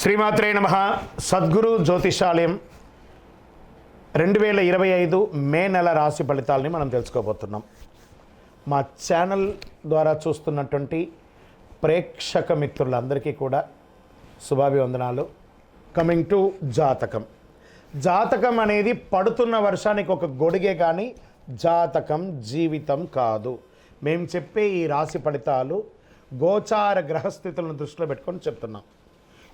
శ్రీమాత్రే నమ. సద్గురు జ్యోతిషాలయం రెండు వేల ఇరవై ఐదు మే నెల రాశి ఫలితాలని మనం తెలుసుకోబోతున్నాం. మా ఛానల్ ద్వారా చూస్తున్నటువంటి ప్రేక్షక మిత్రులందరికీ కూడా శుభాభివందనాలు. కమింగ్ టు జాతకం. జాతకం అనేది పడుతున్న వర్షానికి ఒక గొడుగే కానీ జాతకం జీవితం కాదు. మేము చెప్పే ఈ రాశి ఫలితాలు గోచార గ్రహస్థితులను దృష్టిలో పెట్టుకొని చెప్తున్నాం.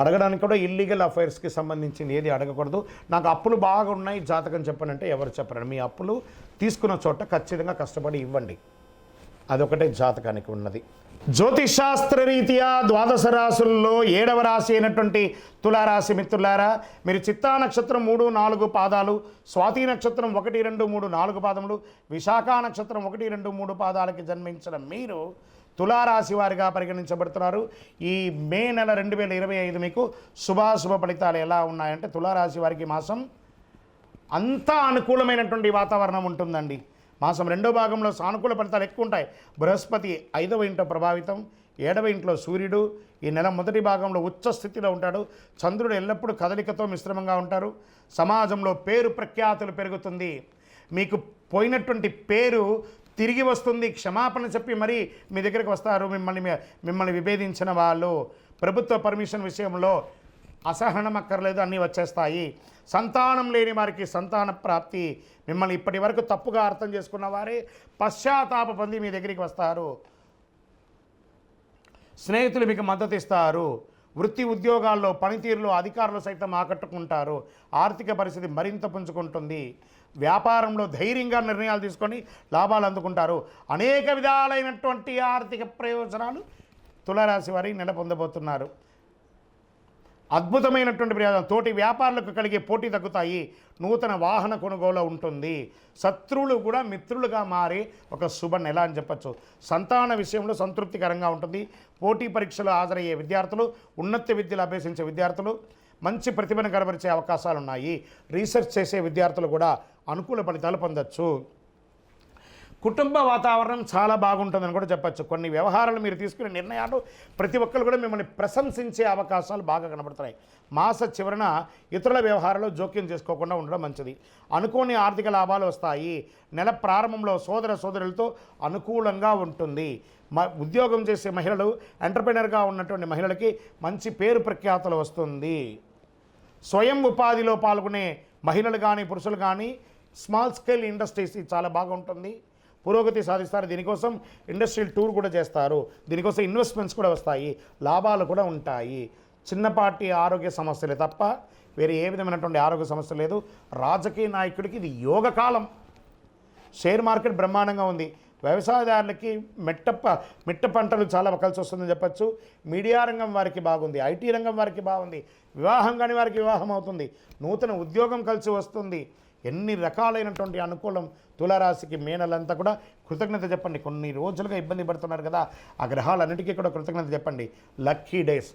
అడగడానికి కూడా ఇల్లీగల్ అఫైర్స్కి సంబంధించింది ఏది అడగకూడదు. నాకు అప్పులు బాగా ఉన్నాయి జాతకం చెప్పనంటే ఎవరు చెప్పరండి. మీ అప్పులు తీసుకున్న చోట ఖచ్చితంగా కష్టపడి ఇవ్వండి. అదొకటే జాతకానికి ఉన్నది. జ్యోతిషాస్త్ర రీత్యా ద్వాదశ రాశుల్లో ఏడవ రాశి అయినటువంటి తులారాశి మిత్రులారా మీరు చిత్తా నక్షత్రం మూడు నాలుగు పాదాలు స్వాతి నక్షత్రం ఒకటి రెండు మూడు నాలుగు పాదములు విశాఖ నక్షత్రం ఒకటి రెండు మూడు పాదాలకి జన్మించిన మీరు తులారాశి వారిగా పరిగణించబడుతున్నారు. ఈ మే నెల రెండు వేల ఇరవై ఐదు మీకు శుభాశుభ ఫలితాలు ఎలా ఉన్నాయంటే తులారాశి వారికి మాసం అంతా అనుకూలమైనటువంటి వాతావరణం ఉంటుందండి. మాసం రెండో భాగంలో సానుకూల ఫలితాలు ఎక్కువ ఉంటాయి. బృహస్పతి ఐదవ ఇంట్లో ప్రభావితం ఏడవ ఇంట్లో సూర్యుడు ఈ నెల మొదటి భాగంలో ఉచ్చ స్థితిలో ఉంటాడు. చంద్రుడు ఎల్లప్పుడూ కదలికతో మిశ్రమంగా ఉంటారు. సమాజంలో పేరు ప్రఖ్యాతులు పెరుగుతుంది. మీకు పోయినటువంటి పేరు తిరిగి వస్తుంది. క్షమాపణ చెప్పి మరీ మీ దగ్గరికి వస్తారు. మిమ్మల్ని మిమ్మల్ని విభేదించిన వాళ్ళు. ప్రభుత్వ పర్మిషన్ విషయంలో అసహనం అక్కర్లేదు అన్నీ వచ్చేస్తాయి. సంతానం లేని వారికి సంతాన ప్రాప్తి మిమ్మల్ని ఇప్పటి వరకు తప్పుగా అర్థం చేసుకున్న వారే పశ్చాత్తాప పొంది మీ దగ్గరికి వస్తారు. స్నేహితులు మీకు మద్దతు ఇస్తారు. వృత్తి ఉద్యోగాల్లో పనితీరులో అధికారులు సైతం ఆకట్టుకుంటారు. ఆర్థిక పరిస్థితి మరింత పుంజుకుంటుంది. వ్యాపారంలో ధైర్యంగా నిర్ణయాలు తీసుకొని లాభాలు అందుకుంటారు. అనేక విధాలైనటువంటి ఆర్థిక ప్రయోజనాలు తులారాశి వారి నెల పొందబోతున్నారు. అద్భుతమైనటువంటి ప్రయోజనం తోటి వ్యాపారులకు కలిగే పోటీ తగ్గుతాయి. నూతన వాహన కొనుగోలు ఉంటుంది. శత్రువులు కూడా మిత్రులుగా మారి ఒక శుభ నెల అని చెప్పచ్చు. సంతాన విషయంలో సంతృప్తికరంగా ఉంటుంది. పోటీ పరీక్షలు హాజరయ్యే విద్యార్థులు ఉన్నత విద్యలు అభ్యసించే విద్యార్థులు మంచి ప్రతిభను కనబరిచే అవకాశాలు ఉన్నాయి రీసెర్చ్ చేసే విద్యార్థులు కూడా అనుకూల ఫలితాలు పొందొచ్చు. కుటుంబ వాతావరణం చాలా బాగుంటుందని కూడా చెప్పచ్చు. కొన్ని వ్యవహారాలు మీరు తీసుకునే నిర్ణయాలు ప్రతి ఒక్కరు కూడా మిమ్మల్ని ప్రశంసించే అవకాశాలు బాగా కనబడుతున్నాయి. మాస చివరన ఇతరుల వ్యవహారాలు జోక్యం చేసుకోకుండా ఉండడం మంచిది. అనుకోని ఆర్థిక లాభాలు వస్తాయి. నెల ప్రారంభంలో సోదర సోదరులతో అనుకూలంగా ఉంటుంది. మ ఉద్యోగం చేసే మహిళలు ఎంటర్ప్రినర్గా ఉన్నటువంటి మహిళలకి మంచి పేరు ప్రఖ్యాతలు వస్తుంది. స్వయం ఉపాధిలో పాల్గొనే మహిళలు కానీ పురుషులు కానీ స్మాల్ స్కేల్ ఇండస్ట్రీస్ ఇది చాలా బాగుంటుంది పురోగతి సాధిస్తారు. దీనికోసం ఇండస్ట్రియల్ టూర్ కూడా చేస్తారు. దీనికోసం ఇన్వెస్ట్మెంట్స్ కూడా వస్తాయి. లాభాలు కూడా ఉంటాయి. చిన్నపాటి ఆరోగ్య సమస్యలే తప్ప వేరే ఏ విధమైనటువంటి ఆరోగ్య సమస్య లేదు. రాజకీయ నాయకుడికి ఇది యోగకాలం షేర్ మార్కెట్ బ్రహ్మాండంగా ఉంది. వ్యవసాయదారులకి మెట్ట మిట్ట పంటలు చాలా కలిసి వస్తుందని చెప్పచ్చు. మీడియా రంగం వారికి బాగుంది ఐటీ రంగం వారికి బాగుంది వివాహం కాని వారికి వివాహం అవుతుంది నూతన ఉద్యోగం కలిసి వస్తుంది. ఎన్ని రకాలైనటువంటి అనుకూలం తులారాశికి మేనలంతా కూడా కృతజ్ఞత చెప్పండి. కొన్ని రోజులుగా ఇబ్బంది పడుతున్నారు కదా ఆ గ్రహాలన్నిటికీ కూడా కృతజ్ఞత చెప్పండి. Lucky days.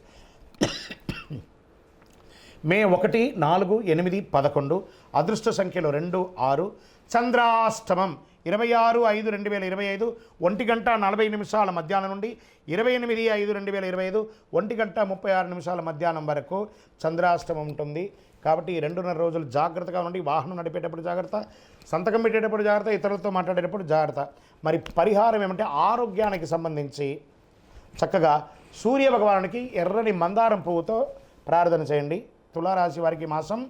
మే ఒకటి నాలుగు ఎనిమిది పదకొండు అదృష్ట సంఖ్యలో రెండు ఆరు చంద్రాష్టమం ఇరవై ఆరు ఐదు రెండు వేల ఇరవై ఐదు ఒంటి గంట నలభై నిమిషాల మధ్యాహ్నం నుండి ఇరవై ఎనిమిది ఐదు రెండు వేల ఇరవై ఐదు ఒంటి గంట ముప్పై ఆరు నిమిషాల మధ్యాహ్నం వరకు చంద్రాష్టమం ఉంటుంది. కాబట్టి ఈ రెండున్నర రోజులు జాగ్రత్తగా ఉండి వాహనం నడిపేటప్పుడు జాగ్రత్త సంతకం పెట్టేటప్పుడు జాగ్రత్త ఇతరులతో మాట్లాడేటప్పుడు జాగ్రత్త. మరి పరిహారం ఏమంటే ఆరోగ్యానికి సంబంధించి చక్కగా సూర్య భగవానునికి ఎర్రని మందారం పువ్వుతో ప్రార్థన చేయండి. తులారాశి వారికి మాసం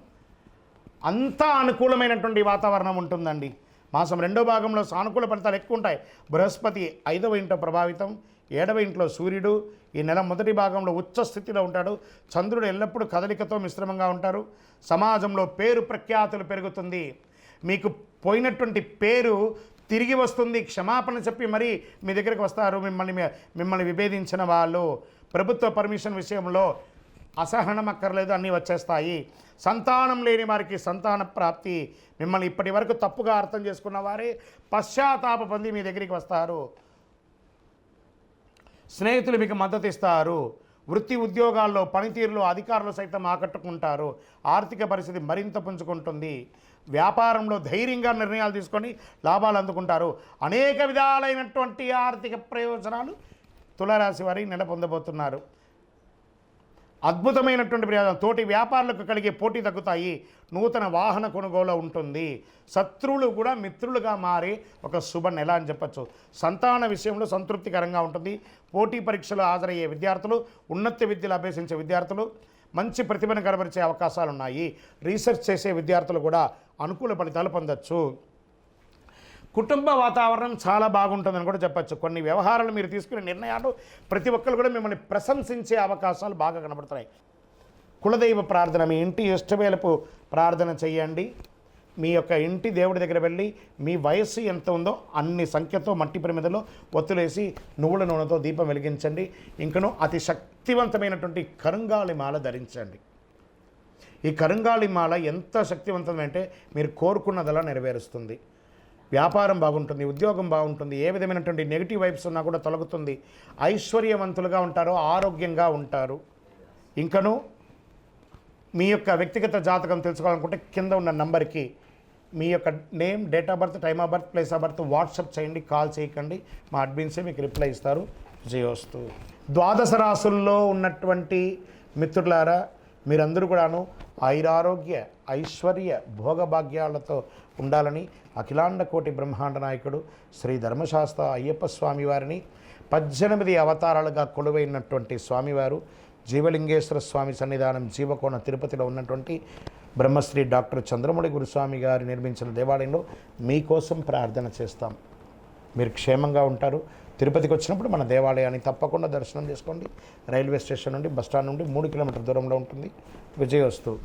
అంతా అనుకూలమైనటువంటి వాతావరణం ఉంటుందండి. మాసం రెండో భాగంలో సానుకూల ఫలితాలు ఎక్కువ ఉంటాయి బృహస్పతి ఐదవ ఇంట్లో ప్రభావితం ఏడవ ఇంట్లో సూర్యుడు ఈ నెల మొదటి భాగంలో ఉచ్చ స్థితిలో ఉంటాడు. చంద్రుడు ఎల్లప్పుడూ కదలికతో మిశ్రమంగా ఉంటారు. సమాజంలో పేరు ప్రఖ్యాతులు పెరుగుతుంది. మీకు పోయినటువంటి పేరు తిరిగి వస్తుంది. క్షమాపణ చెప్పి మరీ మీ దగ్గరికి వస్తారు. మిమ్మల్ని మిమ్మల్ని విభేదించిన వాళ్ళు. ప్రభుత్వ పర్మిషన్ విషయంలో అసహనం అక్కర్లేదు అన్నీ వచ్చేస్తాయి. సంతానం లేని వారికి సంతాన ప్రాప్తి మిమ్మల్ని ఇప్పటి వరకు తప్పుగా అర్థం చేసుకున్న వారే పశ్చాత్తాప పొంది మీ దగ్గరికి వస్తారు. స్నేహితులు మీకు మద్దతు ఇస్తారు. వృత్తి ఉద్యోగాల్లో పనితీరులో అధికారులు సైతం ఆకట్టుకుంటారు. ఆర్థిక పరిస్థితి మరింత పుంజుకుంటుంది. వ్యాపారంలో ధైర్యంగా నిర్ణయాలు తీసుకొని లాభాలు అందుకుంటారు. అనేక విధాలైనటువంటి ఆర్థిక ప్రయోజనాలు తులరాశి వారి నెల పొందబోతున్నారు. అద్భుతమైనటువంటి ప్రయోజనం. తోటి వ్యాపారులకు కలిగే పోటీ తగ్గుతాయి. నూతన వాహన కొనుగోలు ఉంటుంది. శత్రువులు కూడా మిత్రులుగా మారే ఒక శుభ నెల అని చెప్పచ్చు. సంతాన విషయంలో సంతృప్తికరంగా ఉంటుంది. పోటీ పరీక్షలు హాజరయ్యే విద్యార్థులు ఉన్నత విద్యలు అభ్యసించే విద్యార్థులు మంచి ప్రతిభను కనబరిచే అవకాశాలు ఉన్నాయి రీసెర్చ్ చేసే విద్యార్థులు కూడా అనుకూల ఫలితాలు పొందొచ్చు. కుటుంబ వాతావరణం చాలా బాగుంటుందని కూడా చెప్పచ్చు. కొన్ని వ్యవహారాలు మీరు తీసుకునే నిర్ణయాలు ప్రతి ఒక్కరు కూడా మిమ్మల్ని ప్రశంసించే అవకాశాలు బాగా కనబడుతున్నాయి. కులదైవ ప్రార్థన మీ ఇంటి ఇష్టవేలపు ప్రార్థన చేయండి. మీ యొక్క ఇంటి దేవుడి దగ్గర వెళ్ళి మీ వయస్సు ఎంత ఉందో అన్ని సంఖ్యతో మట్టి ప్రమిదలో ఒత్తులేసి నువ్వుల నూనెతో దీపం వెలిగించండి. ఇంకను అతి శక్తివంతమైనటువంటి కరుంగాలి మాల ధరించండి. ఈ కరుంగాలి మాల ఎంత శక్తివంతమంటే మీరు కోరుకున్నదలా నెరవేరుస్తుంది. వ్యాపారం బాగుంటుంది ఉద్యోగం బాగుంటుంది ఏ విధమైనటువంటి నెగిటివ్ వైబ్స్ ఉన్నా కూడా తొలగుతుంది. ఐశ్వర్యవంతులుగా ఉంటారు ఆరోగ్యంగా ఉంటారు. ఇంకను మీ యొక్క వ్యక్తిగత జాతకం తెలుసుకోవాలనుకుంటే కింద ఉన్న నంబర్కి మీ యొక్క name date of birth time of birth place of birth WhatsApp చేయండి కాల్ చేయకండి. మా అడ్మిన్సే మీకు రిప్లై ఇస్తారు. జయోస్తు. ద్వాదశ రాసుల్లో ఉన్నటువంటి మిత్రులారా మీరందరూ కూడాను ఐరారోగ్య ఐశ్వర్య భోగభాగ్యాలతో ఉండాలని అఖిలాండ కోటి బ్రహ్మాండ నాయకుడు శ్రీ ధర్మశాస్త్ర అయ్యప్ప స్వామి వారిని పద్దెనిమిది అవతారాలుగా కొలువైనటువంటి స్వామివారు జీవలింగేశ్వర స్వామి సన్నిధానం జీవకోణ తిరుపతిలో ఉన్నటువంటి బ్రహ్మశ్రీ డాక్టర్ చంద్రమౌళి గురుస్వామి గారు నిర్మించిన దేవాలయంలో మీకోసం ప్రార్థన చేస్తాం. మీరు క్షేమంగా ఉంటారు. తిరుపతికి వచ్చినప్పుడు మన దేవాలయాన్ని తప్పకుండా దర్శనం చేసుకోండి. రైల్వే స్టేషన్ నుండి బస్ స్టాండ్ నుండి మూడు కిలోమీటర్ దూరంలో ఉంటుంది. విజయవస్తు.